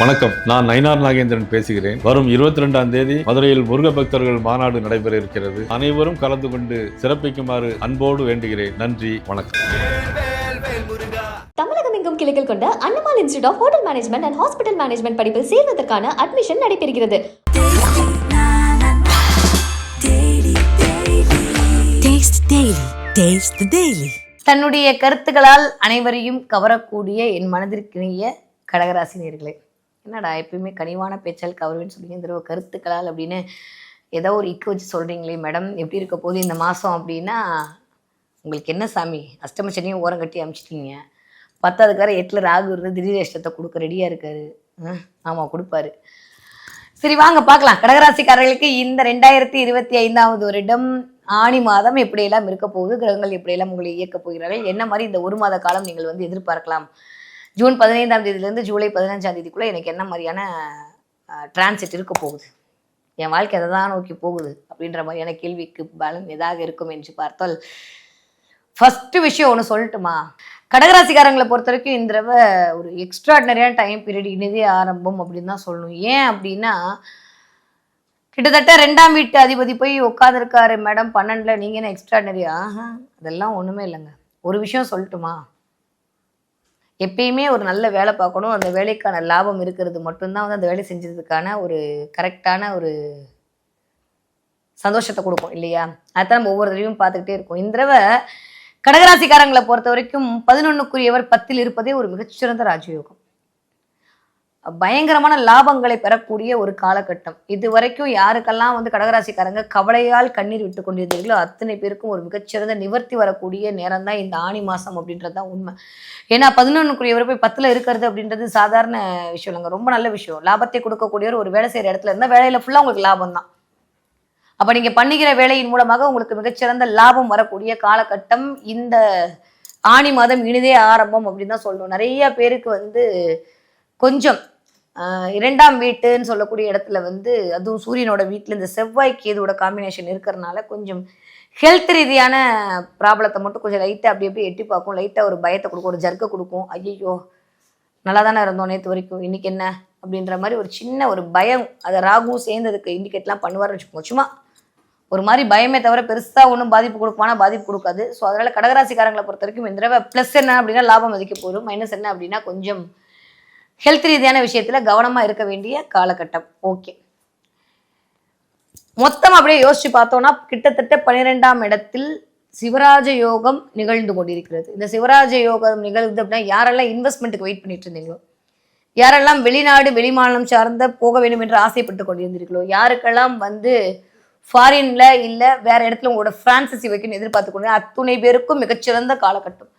வணக்கம். நான் நயினார் நாகேந்திரன் பேசுகிறேன். வரும் இருபத்தி ரெண்டாம் தேதி மதுரையில் முருக பக்தர்கள் மாநாடு நடைபெற இருக்கிறது அனைவரும் கலந்து கொண்டு சிறப்பிக்குமாறு அன்போடு வேண்டுகிறேன். நன்றி வணக்கம். தமிழகம் எங்கும் கிளைகள் கொண்ட Annamal institute of hotel management and hospital management படிப்பில் சேர்வதற்கான அட்மிஷன் நடைபெறுகிறது. தன்னுடைய கருத்துக்களால் அனைவரையும் கவரக்கூடிய என் மனதிற்கினிய கடகராசினியர்களே என்னடா எப்பயுமே கனிவான பேச்சால் கவருவேன்னு சொல்லுங்க இந்த தடவை கருத்துக்களால் அப்படின்னு ஏதோ ஒரு இக்கு வச்சு சொல்கிறீங்களே மேடம் எப்படி இருக்க போகுது இந்த மாதம் அப்படின்னா உங்களுக்கு என்ன சாமி? அஷ்டம ஓரம் கட்டி அமிச்சிட்டீங்க. பத்தாவதுக்கு வேறு எட்டில் ராகு இருந்து திடீர் இஷ்டத்தை கொடுக்க ரெடியாக இருக்காரு. ஆமாம் கொடுப்பாரு. சரி வாங்க பார்க்கலாம். கடகராசிக்காரர்களுக்கு இந்த ரெண்டாயிரத்தி இருபத்தி ஐந்தாவது வருடம் ஆணி மாதம் எப்படியெல்லாம் இருக்க போகுது கிரகங்கள் எப்படியெல்லாம் உங்களை இயக்க போகிறார்கள் என்ன மாதிரி இந்த ஒரு மாத காலம் நீங்கள் வந்து எதிர்பார்க்கலாம்? ஜூன் பதினைந்தாம் தேதியிலேருந்து ஜூலை பதினஞ்சாம் தேதிக்குள்ளே எனக்கு என்ன மாதிரியான டிரான்சிட் இருக்க போகுது? என் வாழ்க்கை அதை தான் நோக்கி போகுது? அப்படின்ற மாதிரியான கேள்விக்கு பலம் எதாக இருக்கும் என்று பார்த்தால் ஃபஸ்ட்டு விஷயம் ஒன்று சொல்லட்டுமா? கடகராசிக்காரங்களை பொறுத்த வரைக்கும் இந்த தடவை ஒரு எக்ஸ்ட்ராடினரியான டைம் பீரியட் இனிதே ஆரம்பம் அப்படின்னு தான் சொல்லணும். ஏன் அப்படின்னா கிட்டத்தட்ட ரெண்டாம் வீட்டு அதிபதி போய் உட்காந்துருக்காரு மேடம் பன்னெண்டில் நீங்கள் என்ன எக்ஸ்ட்ராடனரி ஆஹா அதெல்லாம் ஒன்றுமே இல்லைங்க. ஒரு விஷயம் சொல்லட்டுமா? எப்பயுமே ஒரு நல்ல வேலை பார்க்கணும். அந்த வேலைக்கான லாபம் இருக்கிறது மட்டும்தான் வந்து அந்த வேலை செஞ்சதுக்கான ஒரு கரெக்டான ஒரு சந்தோஷத்தை கொடுக்கும் இல்லையா? அதான் நம்ம ஒவ்வொரு தடவையும் பார்த்துக்கிட்டே இருக்கோம். இந்த தடவை கடகராசிக்காரங்களை பொறுத்த வரைக்கும் பதினொன்னுக்குரியவர் பத்தில் இருப்பதே ஒரு மிகச்சிறந்த ராஜயோகம். பயங்கரமான லாபங்களை பெறக்கூடிய ஒரு காலகட்டம். இது வரைக்கும் யாருக்கெல்லாம் வந்து கடகராசிக்காரங்க கவலையால் கண்ணீர் விட்டு கொண்டிருந்தீர்களோ அத்தனை பேருக்கும் ஒரு மிகச்சிறந்த நிவர்த்தி வரக்கூடிய நேரம் தான் இந்த ஆணி மாசம் அப்படின்றது தான் உண்மை. ஏன்னா பதினொன்றுக்குரியவர் போய் பத்துல இருக்கிறது அப்படின்றது சாதாரண விஷயம் இல்லைங்க. ரொம்ப நல்ல விஷயம். லாபத்தை கொடுக்கக்கூடியவர் ஒரு வேலை செய்யற இடத்துல இருந்தால் வேலையில ஃபுல்லா உங்களுக்கு லாபம் தான். அப்போ நீங்கள் பண்ணுகிற வேலையின் மூலமாக உங்களுக்கு மிகச்சிறந்த லாபம் வரக்கூடிய காலகட்டம் இந்த ஆணி மாதம் இனிதே ஆரம்பம் அப்படின்னு தான் சொல்லணும். நிறைய பேருக்கு வந்து கொஞ்சம் இரண்டாம் வீட்டுன்னு சொல்லக்கூடிய இடத்துல வந்து அதுவும் சூரியனோட வீட்டில் இந்த செவ்வாய் கேதுவோட காம்பினேஷன் இருக்கிறனால கொஞ்சம் ஹெல்த் ரீதியான ப்ராப்ளத்தை மட்டும் கொஞ்சம் லைட்டாக அப்படி அப்படியே எட்டி பார்க்கும். லைட்டாக ஒரு பயத்தை கொடுக்கும் ஒரு ஜர்க்கை கொடுக்கும். ஐயோ நல்லா தானே இருந்தோம் நேற்று வரைக்கும் இன்னைக்கு என்ன? அப்படின்ற மாதிரி ஒரு சின்ன ஒரு பயம். அதை ராகுவும் சேர்ந்ததுக்கு இண்டிகேட்லாம் பண்ணுவார்னு வச்சுக்கோங்க. சும்மா ஒரு மாதிரி பயமே தவிர பெருசாக ஒன்றும் பாதிப்பு கொடுக்குமானா பாதிப்பு கொடுக்காது. ஸோ அதனால் கடகராசிக்காரங்களை பொறுத்த வரைக்கும் இந்த தடவை ப்ளஸ் என்ன அப்படின்னா லாபம் மதிக்க போகும் மைனஸ் என்ன அப்படின்னா கொஞ்சம் ஹெல்த் ரீதியான விஷயத்தில் கவனமாக இருக்க வேண்டிய காலகட்டம். ஓகே மொத்தம் அப்படியே யோசிச்சு பார்த்தோம்னா கிட்டத்தட்ட பன்னிரெண்டாம் இடத்தில் சிவராஜ யோகம் நிகழ்ந்து கொண்டிருக்கிறது. இந்த சிவராஜ யோகம் நிகழ்ந்து அப்படின்னா யாரெல்லாம் இன்வெஸ்ட்மெண்ட்டுக்கு வெயிட் பண்ணிட்டு இருந்தீங்களோ யாரெல்லாம் வெளிநாடு வெளிமாநிலம் சார்ந்த போக வேண்டும் என்று ஆசைப்பட்டு கொண்டிருந்தீர்களோ யாருக்கெல்லாம் வந்து ஃபாரின்ல இல்ல வேற இடத்துல உங்களோட பிரான்சசி வைக்கணும்னு எதிர்பார்த்து கொண்டு அத்துணை பேருக்கும் மிகச்சிறந்த காலகட்டம்.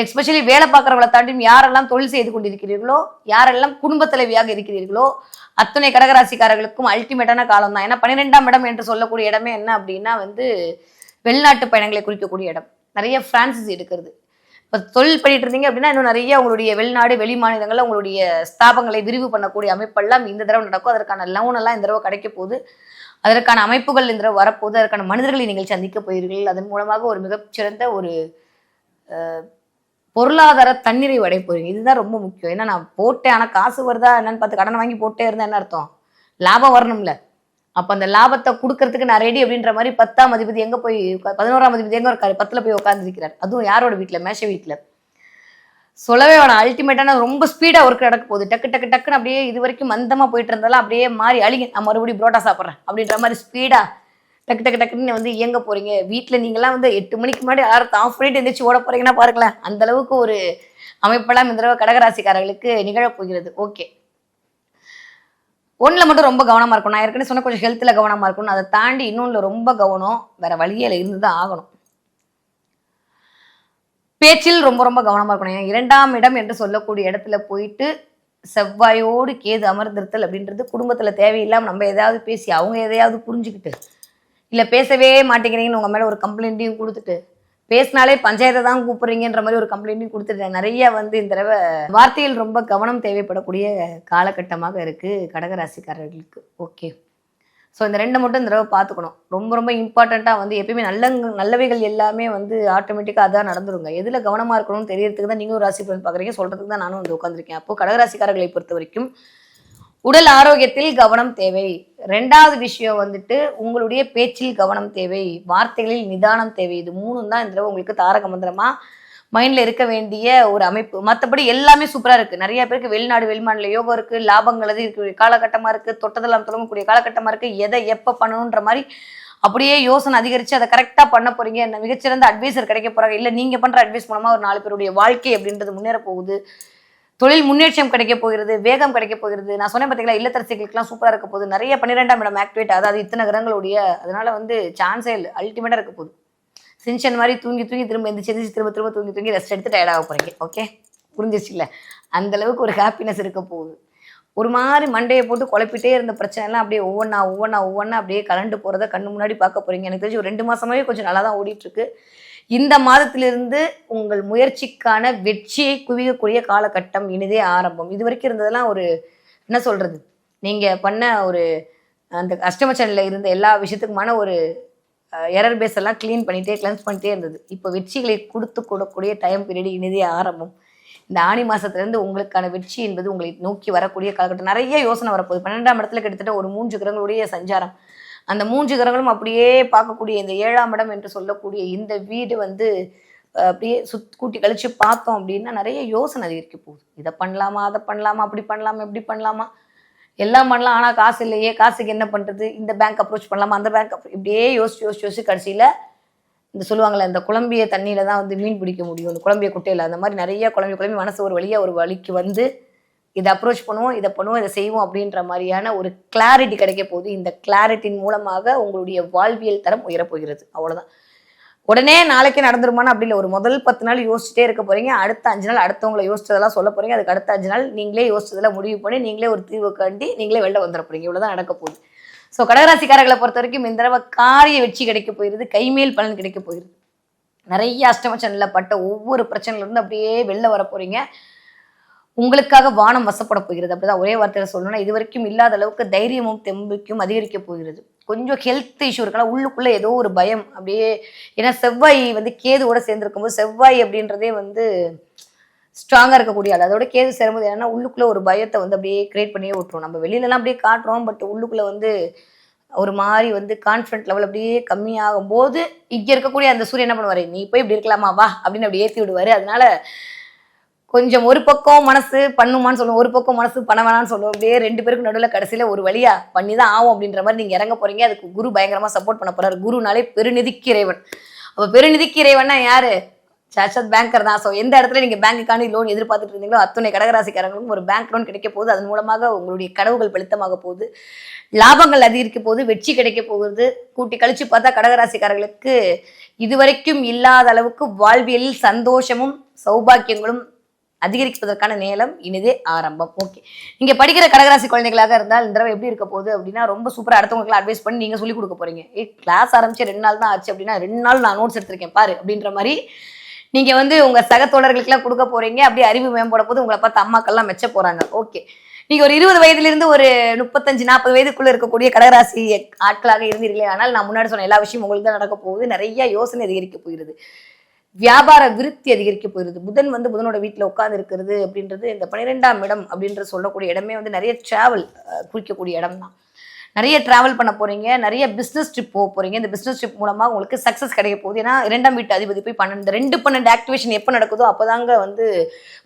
எஸ்பெஷலி வேலை பார்க்குறவங்களை தாண்டி யாரெல்லாம் தொழில் செய்து கொண்டிருக்கிறீர்களோ யாரெல்லாம் குடும்ப தலைவியாக இருக்கிறீர்களோ அத்தனை கடகராசிக்காரர்களுக்கும் அல்டிமேட்டான காலம் தான். ஏன்னா பன்னிரெண்டாம் இடம் என்று சொல்லக்கூடிய இடமே என்ன அப்படின்னா வந்து வெளிநாட்டு பயணங்களை குறிக்கக்கூடிய இடம். நிறைய ஃப்ரான்சிஸ் எடுக்கிறது இப்போ தொழில் பண்ணிட்டு இருந்தீங்க அப்படின்னா இன்னும் நிறைய உங்களுடைய வெளிநாடு வெளி மாநிலங்களில் உங்களுடைய ஸ்தாபங்களை விரிவு பண்ணக்கூடிய அமைப்பெல்லாம் இந்த தடவை நடக்கும். அதற்கான லோன் எல்லாம் இந்த தடவை கிடைக்க போகுது. அதற்கான அமைப்புகள் இந்த தடவை வரப்போகுது. அதற்கான மனிதர்களை நீங்கள் சந்திக்க போகிறீர்கள். அதன் மூலமாக ஒரு மிகச்சிறந்த ஒரு பொருளாதார தன்னிறைவு அடைய போறீங்க. இதுதான் ரொம்ப முக்கியம். ஏன்னா நான் போட்டேன் ஆனால் காசு வருதா என்னன்னு பார்த்து கடன் வாங்கி போட்டே இருந்தா என்ன அர்த்தம்? லாபம் வரணும்ல. அப்போ அந்த லாபத்தை கொடுக்கறதுக்கு நான் ரெடி அப்படின்ற மாதிரி பத்தாம் அதிபதி எங்கே போய் பதினோராம் அதிபதி எங்கே இருக்காரு பத்தில் போய் உட்காந்துருக்கிறார் அதுவும் யாரோட வீட்டில் மேஷ வீட்டில் சொல்லவே வேணாம் அல்டிமேட்டான ரொம்ப ஸ்பீடாக ஒர்க் நடக்க போகுது. டக்கு டக்கு டக்குன்னு அப்படியே இது வரைக்கும் மந்தமாக போயிட்டு இருந்தாலும் அப்படியே மாறி அழுகி நான் மறுபடியும் புரோட்டா சாப்பிட்றேன். அப்படின்ற மாதிரி ஸ்பீடாக டக்கு டக்கு டக்குன்னு வந்து இயங்க போறீங்க. வீட்டில் நீங்களாம் வந்து எட்டு மணிக்கு முன்னாடி அலாரத்தை ஆஃப் பண்ணிட்டு எந்திரிச்சு ஓட போறீங்கன்னா பாருங்களேன் அந்த அளவுக்கு ஒரு அமைப்பெல்லாம் இந்த தடவை கடகராசிக்காரர்களுக்கு நிகழப் போகிறது. ஓகே ஒன்றில் மட்டும் ரொம்ப கவனமாக இருக்கணும். நான் ஏற்கனவே சொன்ன கொஞ்சம் ஹெல்த்தில் கவனமாக இருக்கணும். அதை தாண்டி இன்னொன்றுல ரொம்ப கவனம் வேற வழியில் இருந்து தான் ஆகணும். பேச்சில் ரொம்ப ரொம்ப கவனமாக இருக்கணும். ஏன்னா இரண்டாம் இடம் என்று சொல்லக்கூடிய இடத்துல போயிட்டு செவ்வாயோடு கேது அமர்ந்திருத்தல் அப்படின்றது குடும்பத்தில் தேவையில்லாமல் நம்ம எதாவது பேசி அவங்க எதையாவது புரிஞ்சுக்கிட்டு இல்லை பேசவே மாட்டேங்கிறீங்கன்னு உங்கள் மேலே ஒரு கம்ப்ளைண்ட்டையும் கொடுத்துட்டு பேசினாலே பஞ்சாயத்தை தான் கூப்பிட்றீங்கன்ற மாதிரி ஒரு கம்ப்ளைண்ட்டையும் கொடுத்துட்டேன் நிறைய வந்து இந்த தடவை வார்த்தையில் ரொம்ப கவனம் தேவைப்படக்கூடிய காலகட்டமாக இருக்குது கடகராசிக்காரர்களுக்கு. ஓகே ஸோ இந்த ரெண்டை மட்டும் இந்த தடவை பார்த்துக்கணும். ரொம்ப ரொம்ப இம்பார்ட்டண்ட்டாக வந்து எப்பயுமே நல்ல நல்லவைகள் எல்லாமே வந்து ஆட்டோமேட்டிக்காக அதான் நடந்துருங்க. எதில் கவனமாக இருக்கணும்னு தெரியறதுக்கு தான் நீங்களும் ராசி பலன் பார்க்குறீங்க. சொல்கிறதுக்கு தான் நானும் வந்து உட்காந்துருக்கேன் அப்போது கடகராசிக்காரர்களை பொறுத்த வரைக்கும் உடல் ஆரோக்கியத்தில் கவனம் தேவை. ரெண்டாவது விஷயம் வந்துட்டு உங்களுடைய பேச்சில் கவனம் தேவை. வார்த்தைகளில் நிதானம் தேவை. இது மூணும் தான் இந்த தடவை உங்களுக்கு தாரக மந்திரமா மைண்ட்ல இருக்க வேண்டிய ஒரு அமைப்பு. மற்றபடி எல்லாமே சூப்பரா இருக்கு. நிறைய பேருக்கு வெளிநாடு வெளிமாநில யோகம் இருக்கு லாபங்கள் அது இருக்கக்கூடிய காலகட்டமா இருக்கு தொட்டதெல்லாம் தொடங்கக்கூடிய காலகட்டமா இருக்கு. எதை எப்ப பண்ணணுன்ற மாதிரி அப்படியே யோசனை அதிகரிச்சு அதை கரெக்டா பண்ண போறீங்க. என்ன மிகச்சிறந்த அட்வைசர் கிடைக்க போறாங்க. இல்ல நீங்க பண்ற அட்வைஸ் மூலமா ஒரு நாலு பேருடைய வாழ்க்கை அப்படின்றது முன்னேற போகுது. தொழில் முன்னேற்றம் கிடைக்க போகிறது வேகம் கிடைக்க போகிறது. நான் சொன்னேன் பார்த்தீங்களா இல்லத்தரசிகளுக்குலாம் சூப்பராக இருக்க போகுது. நிறைய பன்னிரெண்டாம் இடம் ஆக்டிவேட் அதாவது இத்தனை கிரகங்களுடைய அதனால வந்து சான்ஸே இல்லை. அல்டிமேட்டாக இருக்க போகுது. சின்சன் மாதிரி தூங்கி தூங்கி திரும்ப எந்திரிச்சு எந்திரிச்சு திரும்ப திரும்ப தூங்கி தூங்கி ரெஸ்ட் எடுத்து டயர்டாக ஆக போகிறீங்க ஓகே புரிஞ்சிச்சு இல்லை? அந்த அளவுக்கு ஒரு ஹாப்பினஸ் இருக்க போகுது. ஒரு மாதிரி மண்டையை போட்டு குழப்பிட்டே இருந்த பிரச்சனைலாம் அப்படியே ஒவ்வொன்றா ஒவ்வொன்றா ஒவ்வொன்றா அப்படியே கலண்டு போகிறத கண்ணு முன்னாடி பார்க்க போகிறீங்க எனக்கு தெரிஞ்சு ஒரு ரெண்டு மாசமாவே கொஞ்சம் நல்லா தான் ஓடிட்டுருக்கு இந்த மாதத்திலிருந்து உங்கள் முயற்சிக்கான வெற்றியை குவிக்கக்கூடிய காலகட்டம் இனிதே ஆரம்பம். இது வரைக்கும் இருந்ததெல்லாம் ஒரு என்ன சொல்றது? நீங்க பண்ண ஒரு அந்த கஸ்டமர் சேனலில் இருந்த எல்லா விஷயத்துக்குமான ஒரு எரர் பேஸ் எல்லாம் க்ளீன் பண்ணிட்டே கிளென்ஸ் பண்ணிட்டே இருந்தது. இப்போ வெற்றிகளை கொடுத்து கொடுக்கக்கூடிய டைம் பீரியட் இனிதே ஆரம்பம். இந்த ஆணி மாசத்துலேருந்து உங்களுக்கான வெற்றி என்பது உங்களை நோக்கி வரக்கூடிய காலகட்டம். நிறைய யோசனை வரப்போகுது. பன்னெண்டாம் இடத்துல கிட்டத்தட்ட ஒரு மூன்று கிரகங்களுடைய சஞ்சாரம். அந்த மூன்று கிரகங்களும் அப்படியே பார்க்கக்கூடிய இந்த ஏழாம் இடம் என்று சொல்லக்கூடிய இந்த வீடு வந்து அப்படியே சுத் கூட்டி கழிச்சு பார்த்தோம் அப்படின்னா நிறைய யோசனை அதிகரிக்க போகுது. இதை பண்ணலாமா அதை பண்ணலாமா அப்படி பண்ணலாமா இப்படி பண்ணலாமா? எல்லாம் பண்ணலாம் ஆனால் காசு இல்லையே காசுக்கு என்ன பண்ணுறது இந்த பேங்க் அப்ரோச் பண்ணலாமா அந்த பேங்க் இப்படியே யோசிச்சு யோசிச்சு யோசிச்சு கடைசியில் இந்த சொல்லுவாங்களே இந்த குழம்பிய தண்ணியில தான் வந்து மீன் பிடிக்க முடியும். இந்த குழம்பிய குட்டையில் அந்த மாதிரி நிறைய குழம்பி குழம்பி மனசு ஒரு வழியாக ஒரு வழிக்கு வந்து இதை அப்ரோச் பண்ணுவோம் இதை பண்ணுவோம் இதை செய்வோம் அப்படின்ற மாதிரியான ஒரு கிளாரிட்டி கிடைக்க போகுது. இந்த கிளாரிட்டியின் மூலமாக உங்களுடைய வாழ்வியல் தரம் உயரப்போகிறது. அவ்வளோதான் உடனே நாளைக்கே நடந்துருமான்னு அப்படி இல்லை ஒரு முதல் பத்து நாள் யோசிச்சுட்டே இருக்க போறீங்க. அடுத்த அஞ்சு நாள் அடுத்தவங்களை யோசிச்சதெல்லாம் சொல்ல போறீங்க. அதுக்கு அடுத்த அஞ்சு நாள் நீங்களே யோசிச்சதெல்லாம் முடிவு பண்ணி நீங்களே ஒரு தீர்வு கண்டி நீங்களே வெளில வந்துட போறீங்க. இவ்வளவுதான் நடக்க போகுது. ஸோ கடகராசிக்காரர்களை பொறுத்த வரைக்கும் இந்த தடவை காரிய வெற்றி கிடைக்க போயிருது கைமேல் பலன் கிடைக்க போயிருது நிறைய அஷ்டம சேனலில் பட்ட ஒவ்வொரு பிரச்சனையிலிருந்து அப்படியே வெளில வர போறீங்க. உங்களுக்காக வானம் வசப்பட போகிறது. அப்படிதான் ஒரே வார்த்தையில சொல்லணும்னா இது வரைக்கும் இல்லாத அளவுக்கு தைரியமும் தெம்புக்கும் அதிகரிக்க போகிறது. கொஞ்சம் ஹெல்த் இஷ்யூ இருக்கலாம். உள்ளுக்குள்ள ஏதோ ஒரு பயம். அப்படியே ஏன்னா செவ்வாய் வந்து கேதுவோட சேர்ந்துருக்கும் போது செவ்வாய் அப்படின்றதே வந்து ஸ்ட்ராங்காக இருக்கக்கூடிய ஆள். அதோட கேது சேரும்போது என்னன்னா உள்ளுக்குள்ள ஒரு பயத்தை வந்து அப்படியே கிரியேட் பண்ணியே விட்டுரும். நம்ம வெளியிலலாம் அப்படியே காட்டுறோம் பட் உள்ளுக்குள்ள வந்து ஒரு மாதிரி வந்து கான்ஃபிடென்ட் லெவல் அப்படியே கம்மியாகும் போது இங்கே இருக்கக்கூடிய அந்த சூரியன் என்ன பண்ணுவார்? நீ போய் இப்படி இருக்கலாமா? வா! அப்படின்னு அப்படி ஏற்றி விடுவார். அதனால கொஞ்சம் ஒரு பக்கம் மனசு பண்ணுமான்னு சொல்லுவோம் ஒரு பக்கம் மனசு பண்ண வேணாம்னு சொல்லுவோம். அப்படியே ரெண்டு பேருக்கு நடுவில் கடைசியில் ஒரு வழியா பண்ணி தான் ஆகும் அப்படின்ற மாதிரி நீங்கள் இறங்க போறீங்க. அதுக்கு குரு பயங்கரமாக சப்போர்ட் பண்ண போறாரு. குருனாலே பெருநிதிக்கு இறைவன் அப்போ பெருநிதிக்கு இறைவன்னா யாரு? சாட்சாத் பேங்கர் தான். ஸோ எந்த இடத்துல நீங்கள் பேங்குக்கான லோன் எதிர்பார்த்துட்டு இருந்தீங்களோ அத்தனை கடகராசிக்காரங்களுக்கும் ஒரு பேங்க் லோன் கிடைக்க போகுது. அதன் மூலமாக உங்களுடைய கனவுகள் பலித்தமாக போகுது. லாபங்கள் அதிகரிக்க போகுது. வெற்றி கிடைக்க போகுது. கூட்டி கழிச்சு பார்த்தா கடகராசிக்காரர்களுக்கு இதுவரைக்கும் இல்லாத அளவுக்கு வாழ்வியலில் சந்தோஷமும் சௌபாக்கியங்களும் அதிகரிப்பதற்கான நேரம் இனிதே ஆரம்பம். ஓகே நீங்க படிக்கிற கடகராசி குழந்தைகளாக இருந்தால் இந்த தடவை எப்படி இருக்க போகுது அப்படின்னா ரொம்ப சூப்பரா அடுத்தவங்களுக்கு அட்வைஸ் பண்ணி நீங்க சொல்லி கொடுக்க போறீங்க. ஏ கிளாஸ் ஆரம்பிச்சு ரெண்டு நாள் தான் ஆச்சு அப்படின்னா ரெண்டு நாள் நான் நோட்ஸ் எடுத்திருக்கேன் பாரு அப்படின்ற மாதிரி நீங்க வந்து உங்க சக தோழர்களுக்கெல்லாம் கொடுக்க போறீங்க. அப்படியே அறிவு மேம்பட போது உங்களை பார்த்து அம்மாக்கள்லாம் மெச்ச போறாங்க. ஓகே நீங்க ஒரு இருபது வயதுலேருந்து ஒரு முப்பத்தஞ்சு நாற்பது வயதுக்குள்ள இருக்கக்கூடிய கடகராசி ஆட்களாக இருந்தீர்களே ஆனால் நான் முன்னாடி சொன்ன எல்லா விஷயமும் உங்களுக்கு தான் நடக்க போகுது. நிறைய யோசனை அதிகரிக்க போகிறது. வியாபார விருத்தி அதிகரிக்க போயிருது. புதன் வந்து புதனோட வீட்டில் உட்கார்ந்து இருக்கிறது அப்படின்றது இந்த பன்னிரெண்டாம் இடம் அப்படின்ற சொல்லக்கூடிய இடமே வந்து நிறைய டிராவல் குறிக்கக்கூடிய இடம் தான் நிறைய டிராவல் பண்ண போறீங்க நிறைய பிஸ்னஸ் ட்ரிப் போக போறீங்க. இந்த பிஸ்னஸ் ட்ரிப் மூலமா உங்களுக்கு சக்ஸஸ் கிடைக்க போகுது. ஏன்னா இரண்டாம் வீட்டு அதிபதி போய் பன்னெண்டு இந்த ரெண்டு பன்னெண்டு ஆக்டிவேஷன் எப்போ நடக்குதோ அப்போதாங்க வந்து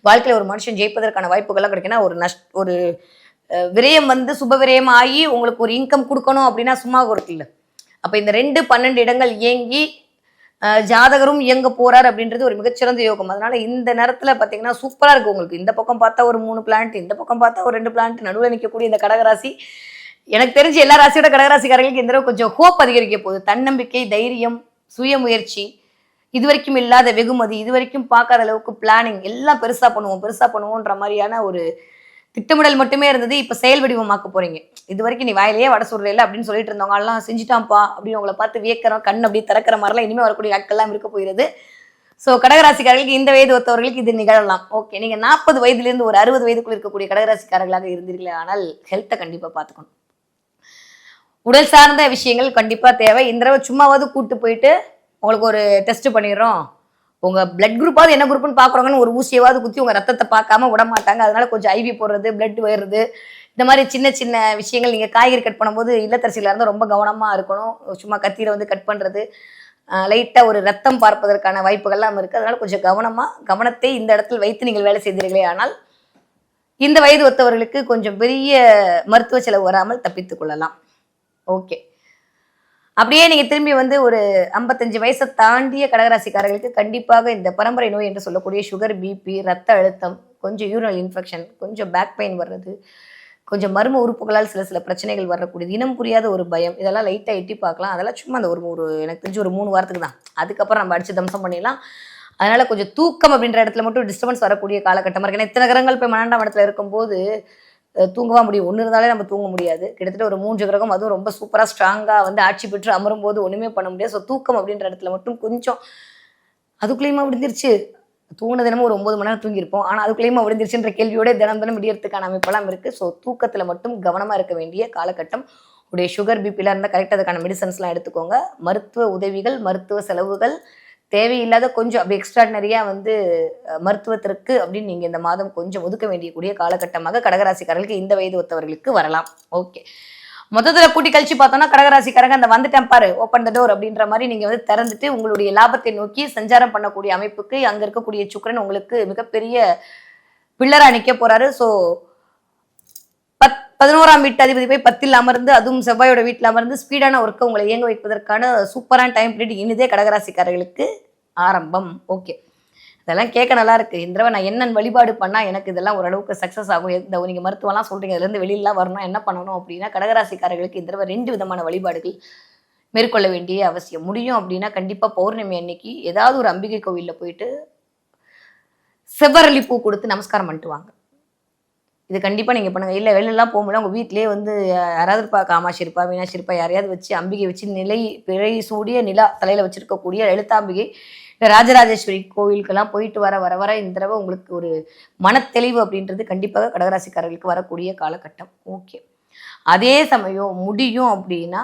வாழ்க்கையில் ஒரு மனுஷன் ஜெயிப்பதற்கான வாய்ப்புகள்லாம் கிடைக்குன்னா ஒரு நஷ் ஒரு விரயம் வந்து சுப விரயம் ஆகி உங்களுக்கு ஒரு இன்கம் கொடுக்கணும் அப்படின்னா சும்மா இருக்குல்ல அப்போ இந்த ரெண்டு பன்னெண்டு இடங்கள் இயங்கி ஜாதகரும் இயங்க போறார் அப்படின்றது ஒரு மிகச்சிறந்த யோகம். அதனால இந்த நேரத்துல பாத்தீங்கன்னா சூப்பரா இருக்கு உங்களுக்கு. இந்த பக்கம் பார்த்தா ஒரு மூணு பிளான்ட் இந்த பக்கம் பார்த்தா ஒரு ரெண்டு பிளான்ட் நடுவில் நிற்கக்கூடிய இந்த கடகராசி. எனக்கு தெரிஞ்சு எல்லா ராசியோட கடகராசிக்காரர்களுக்கு இந்த கொஞ்சம் ஹோப் அதிகரிக்க போகுது. தன்னம்பிக்கை தைரியம் சுய முயற்சி இது வரைக்கும் இல்லாத வெகுமதி இது வரைக்கும் பார்க்காத அளவுக்கு பிளானிங் எல்லாம் பெருசா பண்ணுவோம் பெருசா பண்ணுவோன்ற மாதிரியான ஒரு திட்டமிடல் மட்டுமே இருந்தது இப்ப செயல் வடிவமாக்க போறீங்க. இது வரைக்கும் நீ வாயிலேயே வட சொல்றேல அப்படின்னு சொல்லிட்டு இருந்தவங்க எல்லாம் செஞ்சுட்டான்ப்பா அப்படின்னு உங்களை பார்த்து வியக்கிறோம் கண் அப்படியே திறக்கிற மாதிரிலாம் இனிமே வரக்கூடிய நாட்கள்லாம் இருக்க போகிறது. ஸோ கடகராசிக்காரர்களுக்கு இந்த வயது ஒத்தவர்களுக்கு இது நிகழலாம். ஓகே நீங்க நாற்பது வயதுலேருந்து ஒரு அறுபது வயதுக்குள்ள இருக்கக்கூடிய கடகராசிக்காரர்களாக இருந்தீர்களே ஆனால் ஹெல்த்தை கண்டிப்பா பார்த்துக்கணும். உடல் சார்ந்த விஷயங்கள் கண்டிப்பா தேவை. இந்த தடவை சும்மாவது கூட்டு போயிட்டு உங்களுக்கு ஒரு டெஸ்ட் பண்ணிடுறோம். உங்க பிளட் குரூப்பாவது என்ன குரூப்னு பாக்குறாங்கன்னு ஒரு ஊசியாவது குத்தி உங்க ரத்தத்தை பார்க்காம விட மாட்டாங்க. அதனால கொஞ்சம் ஐவி போடுறது பிளட் வருது இந்த மாதிரி சின்ன சின்ன விஷயங்கள் நீங்கள் காய்கறி கட் பண்ணும்போது இல்லத்தரசியில இருந்தால் ரொம்ப கவனமாக இருக்கணும். சும்மா கத்தியில் வந்து கட் பண்ணுறது லைட்டாக ஒரு ரத்தம் பார்ப்பதற்கான வாய்ப்புகள்லாம் இருக்குது அதனால் கொஞ்சம் கவனமாக கவனத்தை இந்த இடத்தில் வைத்து நீங்கள் வேலை செய்தீர்களே. ஆனால் இந்த வயது ஒத்தவர்களுக்கு கொஞ்சம் பெரிய மருத்துவ செலவு வராமல் தப்பித்துக் கொள்ளலாம். ஓகே. அப்படியே நீங்க திரும்பி வந்து ஒரு ஐம்பத்தஞ்சு வயசை தாண்டிய கடகராசிக்காரர்களுக்கு கண்டிப்பாக இந்த பரம்பரை நோய் என்று சொல்லக்கூடிய சுகர் பிபி ரத்த அழுத்தம் கொஞ்சம் யூரினல் இன்ஃபெக்ஷன் கொஞ்சம் பேக் பெயின் வர்றது கொஞ்சம் மர்ம உறுப்புகளால் சில சில பிரச்சனைகள் வரக்கூடியது இனம் புரியாத ஒரு பயம் இதெல்லாம் லைட்டாக எட்டி பார்க்கலாம். அதெல்லாம் சும்மா அந்த ஒரு ஒரு எனக்கு தெரிஞ்சு ஒரு மூணு வாரத்துக்கு தான். அதுக்கப்புறம் நம்ம அடிச்சு தம்சம் பண்ணிடலாம். அதனால கொஞ்சம் தூக்கம் அப்படின்ற இடத்துல மட்டும் டிஸ்டர்பன்ஸ் வரக்கூடிய காலகட்டமாக இருக்கு. ஏன்னா இத்தனை கிரகங்கள் போய் பன்னெண்டாம் இடத்துல இருக்கும்போது தூங்கவா முடியும். ஒன்று இருந்தாலே நம்ம தூங்க முடியாது. கிட்டத்தட்ட ஒரு மூன்று கிரகம் அதுவும் ரொம்ப சூப்பராக ஸ்ட்ராங்காக வந்து ஆட்சி பெற்று அமரும் போது ஒன்றுமே பண்ண முடியாது. ஸோ தூக்கம் அப்படின்ற இடத்துல மட்டும் கொஞ்சம் அதுக்குள்ளேயுமா விழுந்துருச்சு தூங்கின தினமும் ஒரு ஒன்பது மணி நேரம் தூங்கியிருப்போம். ஆனால் அதுக்குள்ளேயுமா விழுந்துருச்சுன்ற கேள்வியோட தினம் தினம் விடியறதுக்கான அமைப்பெல்லாம் இருக்குது ஸோ தூக்கத்தில் மட்டும் கவனமாக இருக்க வேண்டிய காலகட்டம். உடைய சுகர் பிபிலாம் இருந்தால் கரெக்டாக அதுக்கான மெடிசன்ஸ்லாம் எடுத்துக்கோங்க. மருத்துவ உதவிகள் மருத்துவ செலவுகள் தேவையில்லாத கொஞ்சம் அப்படி எக்ஸ்ட்ராடினரியாக வந்து மருத்துவத்திற்கு அப்படின்னு நீங்கள் இந்த மாதம் கொஞ்சம் ஒதுக்க வேண்டியக்கூடிய காலகட்டமாக கடகராசிக்காரர்களுக்கு இந்த வயது ஒத்தவர்களுக்கு வரலாம். ஓகே மொத்தத்தில் கூட்டி கழிச்சு பார்த்தோம்னா கடகராசிக்காரங்க அந்த வந்துட்டேன் பாரு ஓப்பன் த டோர் அப்படின்ற மாதிரி நீங்கள் வந்து திறந்துட்டு உங்களுடைய லாபத்தை நோக்கி சஞ்சாரம் பண்ணக்கூடிய அமைப்புக்கு அங்கே இருக்கக்கூடிய சுக்கிரன் உங்களுக்கு மிகப்பெரிய பில்லரா நிற்க போறாரு. ஸோ பதினோராம் வீட்டு அதிபதி போய் பத்தில் அமர்ந்து அதுவும் செவ்வாயோட வீட்டில் அமர்ந்து ஸ்பீடான ஒர்க்கை உங்களை இயங்க வைப்பதற்கான சூப்பரான டைம் பீரியட் இனிதே கடகராசிக்காரர்களுக்கு ஆரம்பம். ஓகே இதெல்லாம் கேட்க நல்லா இருக்கு. இந்த தடவை நான் என்ன வழிபாடு பண்ணா எனக்கு இதெல்லாம் ஓரளவுக்கு சக்ஸஸ் ஆகும்? இந்த நீங்க மருத்துவம்லாம் சொல்றீங்க. இதுல இருந்து வெளியிலாம் வரணும் என்ன பண்ணணும் அப்படின்னா கடகராசிக்காரர்களுக்கு இந்த தடவை ரெண்டு விதமான வழிபாடுகள் மேற்கொள்ள வேண்டிய அவசியம். முடியும் அப்படின்னா கண்டிப்பா பௌர்ணமி அன்னைக்கு ஏதாவது ஒரு அம்பிகை கோவிலில் போயிட்டு செவ்வரளி பூ கொடுத்து நமஸ்காரம் பண்ணிட்டு வாங்க. இது கண்டிப்பாக நீங்கள் பண்ணுங்க. இல்லை வெளிலலாம் போக முடியல. வீட்டிலேயே வந்து யாராவது இருப்பா? காமாட்சி இருப்பா மீனாட்சி இருப்பா யாரையாவது வச்சு அம்பிகை வச்சு நிலை பிழை சூடிய நிலா தலையில் வச்சுருக்கக்கூடிய எழுத்தாம்பிகை இந்த ராஜராஜேஸ்வரி கோவிலுக்கெல்லாம் போயிட்டு வர வர வர இந்த தடவை உங்களுக்கு ஒரு மனத்தெளிவு அப்படின்றது கண்டிப்பாக கடகராசிக்காரர்களுக்கு வரக்கூடிய காலகட்டம். ஓகே. அதே சமயம் முடியும் அப்படின்னா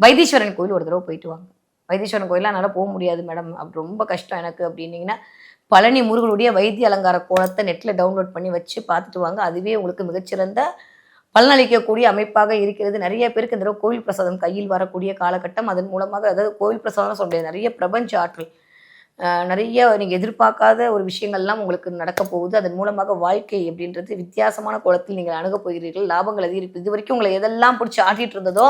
வைத்தீஸ்வரன் கோயில் ஒரு தடவை போயிட்டு வாங்க. வைத்தீஸ்வரன் கோயிலாம் என்னால் போக முடியாது மேடம். அப்படி ரொம்ப கஷ்டம் எனக்கு அப்படின்னீங்கன்னா பழனி முருகனுடைய வைத்திய அலங்கார கோலத்தை நெட்டில் டவுன்லோட் பண்ணி வச்சு பார்த்துட்டு வாங்க. அதுவே உங்களுக்கு மிகச்சிறந்த பலனளிக்கக்கூடிய அமைப்பாக இருக்கிறது. நிறைய பேருக்கு இந்த கோவில் பிரசாதம் கையில் வரக்கூடிய காலகட்டம். அதன் மூலமாக அதாவது கோவில் பிரசாதம் சொல்ல நிறைய பிரபஞ்ச ஆற்றல் நிறைய நீங்கள் எதிர்பார்க்காத ஒரு விஷயங்கள்லாம் உங்களுக்கு நடக்க போகுது. அதன் மூலமாக வாழ்க்கை அப்படின்றது வித்தியாசமான கோலத்தில் நீங்கள் அணுகப் போகிறீர்கள். லாபங்கள் அதிகரிப்பு. இது வரைக்கும் உங்களை எதெல்லாம் பிடிச்சி ஆட்டிகிட்டு இருந்ததோ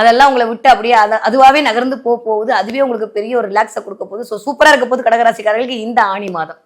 அதெல்லாம் உங்களை விட்டு அப்படியே அத அதுவாகவே நகர்ந்து போக போகுது. அதுவே உங்களுக்கு பெரிய ஒரு ரிலாக்ஸை கொடுக்க போகுது. ஸோ சூப்பராக இருக்க போது கடகராசிக்காரர்களுக்கு இந்த ஆணி மாதம்.